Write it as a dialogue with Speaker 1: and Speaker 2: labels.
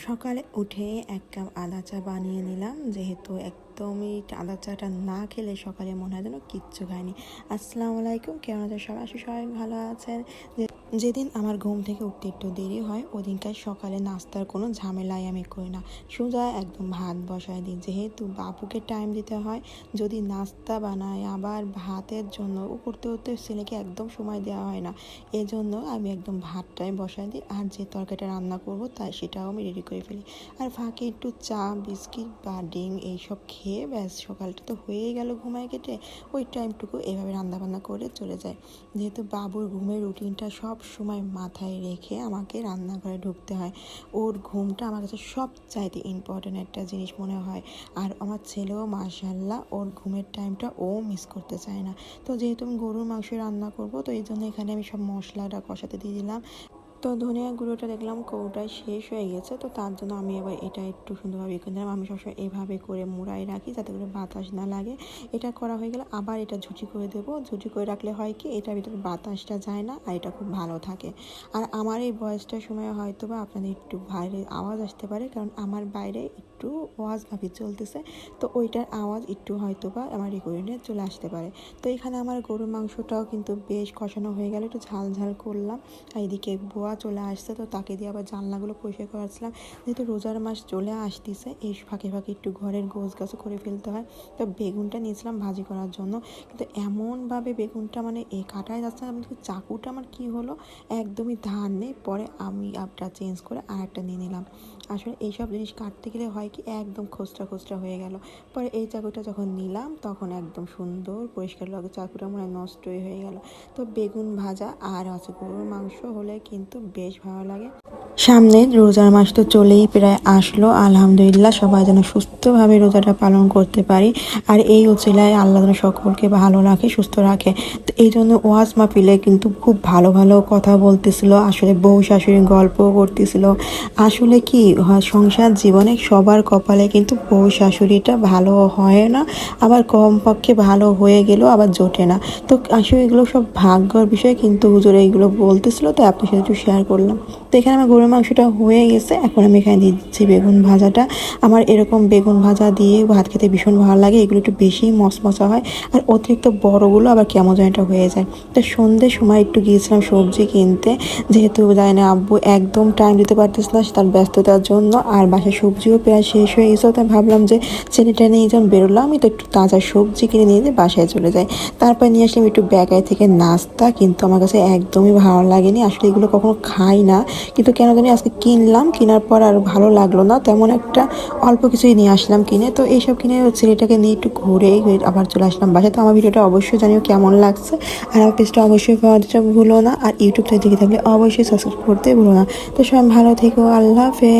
Speaker 1: সকালে উঠে এক কাপ আদা চা বানিয়ে নিলাম যেহেতু একদমই আদা চাটা না খেলে সকালে মনে হয় যেন কিচ্ছু খায়নি। আসসালামু আলাইকুম, কেমন আছেন সবাই? আসলে সবাই ভালো আছেন। যেদিন আমার ঘুম থেকে উঠতে একটু দেরি হয়, ওদিনকার সকালে নাস্তার কোনো ঝামেলাই আমি করি না। সোজা একদম ভাত বসায় দিই। যেহেতু বাবুকে টাইম দিতে হয়, যদি নাস্তা বানায় আবার ভাতের জন্য, ও করতে করতে ছেলেকে একদম সময় দেওয়া হয় না। এজন্য আমি একদম ভাতটাই বসায় দিই, আর যে তরকারিটা রান্না করব, তাই সেটাও আমি রেডি করে ফেলি। আর ফাঁকে একটু চা, বিস্কিট বা ডিম, এইসব খেয়ে ব্যাস, সকালটা তো হয়েই গেল ঘুমায় কেটে। ওই টাইমটুকু এভাবে রান্নাবান্না করে চলে যায়। যেহেতু বাবুর ঘুমের রুটিনটা সব সময় মাথায় রেখে আমাকে রান্নাঘরে ঢুকতে হয়, ওর ঘুমটা আমার কাছে সব চাইতে ইম্পর্ট্যান্ট একটা জিনিস মনে হয়। আর আমার ছেলেও মাশাল্লাহ ওর ঘুমের টাইমটা ও মিস করতে চায় না। তো যেহেতু আমি গরুর মাংস রান্না করব, তো এই জন্য এখানে আমি সব মশলাটা কষাতে দিয়ে দিলাম। তো ধনিয়া গুঁড়োটা দেখলাম কৌটায় শেষ হয়ে গেছে, তো তার জন্য আমি এবার এটা একটু সুন্দরভাবে করে দিলাম। আমি সবসময় এভাবে করে মুড়াই রাখি যাতে করে বাতাস না লাগে। এটা করা হয়ে গেলে আবার এটা ঝুঁচি করে দেবো। ঝুঁচি করে রাখলে হয় কি, এটার ভিতরে বাতাসটা যায় না আর এটা খুব ভালো থাকে। আর আমার এই বয়সটার সময় হয়তো বা আপনাদের একটু বাইরে আওয়াজ আসতে পারে, কারণ আমার বাইরে একটু ওয়াজ ভাবি চলতেছে, তো ওইটার আওয়াজ একটু হয়তো বা আমার রেকর্ডিংয়ে চলে আসতে পারে। তো এখানে আমার গরুর মাংসটাও কিন্তু বেশ কষানো হয়ে গেল, একটু ঝাল ঝাল করলাম। আর এদিকে বুয়া চলে আসছে, তো তাকে দিয়ে আবার জানলাগুলো পরিষ্কার করাচ্ছিলাম। যেহেতু রোজার মাস চলে আসতেছে, এই ফাঁকে ফাঁকে একটু ঘরের গোছ গাছও করে ফেলতে হয়। তো বেগুনটা নিয়েছিলাম ভাজি করার জন্য। কিন্তু এমনভাবে বেগুনটা মানে এ কাটায় যাচ্ছে না চাকুটা আমার কি হলো? একদমই ধার নেই। পরে আমি আপটা চেঞ্জ করে আর একটা নিয়ে নিলাম। আসলে এইসব জিনিস কাটতে গেলে হয় কি, একদম খোসরা খোসরা হয়ে গেল। পরে এই চাকুটা যখন নিলাম, তখন একদম সুন্দর পরিষ্কার লাগে চাকুটা মনে হয় নষ্টই হয়ে গেল। তো বেগুন ভাজা আর আছে গরুর মাংস হলে কিন্তু বেশ ভালো লাগে সামনে রোজার মাস তো চলেই প্রায় আসলো। আলহামদুলিল্লাহ সবাই যেন সুস্থভাবে রোজাটা পালন করতে পারি। আর এই উচিলায় আল্লাহ যেন সকলকে ভালো রাখে, সুস্থ রাখে। তো এই জন্য ওয়াজ মাহফিলে কিন্তু খুব ভালো ভালো কথা বলতেছিল। আসলে বউ শাশুড়ির গল্পও করতেছিল। আসলে কি সংসার জীবনে সবার কপালে কিন্তু বউ শাশুড়িটা ভালো হয় না, আবার কমপক্ষে ভালো হয়ে গেলেও আবার জোটে না। তো আসলে এগুলো সব ভাগ্যর বিষয় কিন্তু হুজুর এইগুলো বলতেছিল, তো আপনার সাথে একটু শেয়ার করলাম। তো এখানে আমার গরুর মাংসটা হয়ে গেছে। এখন আমি এখানে দিয়ে দিচ্ছি বেগুন ভাজাটা। আমার এরকম বেগুন ভাজা দিয়ে ভাত খেতে ভীষণ ভালো লাগে। এগুলো একটু বেশি মশমশা হয়। আর অতিরিক্ত বড়গুলো আবার কেমন যেন এটা হয়ে যায়। তো সন্ধ্যের সময় একটু গিয়েছিলাম সবজি কিনতে। যেহেতু জানি না, আব্বু একদম টাইম দিতে পারতেছে না তার ব্যস্ততার জন্য। আর বাসায় সবজিও প্রায় শেষ হয়ে গেছে। তাই ভাবলাম যে ছেলেটা নিয়ে যখন বেরোলাম তো একটু তাজা সবজি কিনে নিয়ে যে বাসায় চলে যাই। তারপর নিয়ে আসলাম একটু ব্যাগায় থেকে নাস্তা। কিন্তু আমার কাছে একদমই ভালো লাগেনি। আসলে এগুলো কখনো খাই না। কিন্তু কেন জানি আজকে কিনলাম, কেনার পর আর ভালো লাগল না। তেমন একটা অল্প কিছুই নিয়ে আসলাম কিনে। তো এইসব কিনে ছেলেটাকে নিয়ে একটু ঘুরে আবার চলে আসলাম বাসায়। তো আমার ভিডিওটা অবশ্যই জানিও কেমন লাগছে। আর আমার পেজটা অবশ্যই ভুলো না। আর ইউটিউব থেকে দেখে থাকলে অবশ্যই সাবস্ক্রাইব করতে ভুলো না। তো সবাই ভালো থেকো, আল্লাহ হাফেজ।